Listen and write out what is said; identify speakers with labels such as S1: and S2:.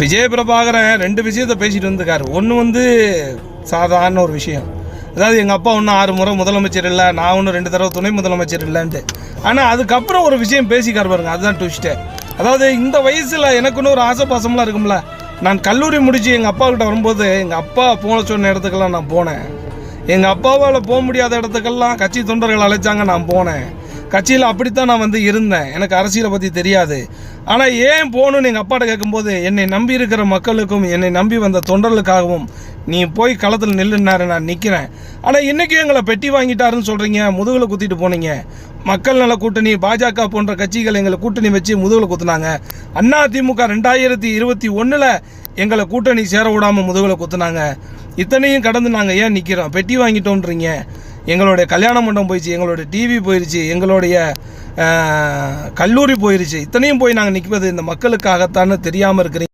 S1: விஜய பிரபாகரன் ரெண்டு விஷயத்த பேசிட்டு வந்திருக்காரு. ஒன்று வந்து சாதாரண ஒரு விஷயம். அதாவது எங்கள் அப்பா ஒன்றும் ஆறு முறை முதலமைச்சர் இல்லை நான் ஒன்றும் ரெண்டு தடவை துணை முதலமைச்சர் இல்லைன்ட்டு. ஆனால் அதுக்கப்புறம் ஒரு விஷயம் பேசிக்கார் பாருங்க அதுதான் ட்விஸ்ட்டு அதாவது இந்த வயசில் எனக்குன்னு ஒரு ஆசை பாசம்லாம் இருக்கும்ல. நான் கல்லூரி முடித்து எங்கள் அப்பா கிட்ட வரும்போது எங்கள் அப்பா போன சொன்ன இடத்துக்கெல்லாம் நான் போனேன். எங்கள் அப்பாவால் போக முடியாத இடத்துக்கெல்லாம் கட்சி தொண்டர்கள் அழைச்சாங்க நான் போனேன். கட்சியில் அப்படித்தான் நான் வந்து இருந்தேன். எனக்கு அரசியலை பற்றி தெரியாது. ஆனால் ஏன் போகணும்னு எங்கள் அப்பாட்ட கேட்கும்போது என்னை நம்பி இருக்கிற மக்களுக்கும் என்னை நம்பி வந்த தொண்டர்களுக்காகவும் நீ போய் களத்தில் நில்லுனாரு நான் நிற்கிறேன் ஆனால் இன்றைக்கி எங்களை பெட்டி வாங்கிட்டாருன்னு சொல்கிறீங்க முதுகில் குத்திட்டு போனீங்க. மக்கள் நல கூட்டணி பாஜக போன்ற கட்சிகள் எங்களை கூட்டணி வச்சு முதுகில் குத்துனாங்க. அண்ணா திமுக ரெண்டாயிரத்தி இருபத்தி ஒன்றில் எங்களை கூட்டணி சேர விடாமல் முதுகில் குத்துனாங்க. இத்தனையும் கடந்து நாங்கள் ஏன் நிற்கிறோம் பெட்டி வாங்கிட்டோன்றீங்க. எங்களுடைய கல்யாண மண்டபம் போயிடுச்சு எங்களுடைய டிவி போயிடுச்சு எங்களுடைய கல்லூரி போயிடுச்சு இத்தனையும் போய் நாங்கள் நிற்பது இந்த மக்களுக்காகத்தான்னு தெரியாமல் இருக்கிறீங்க.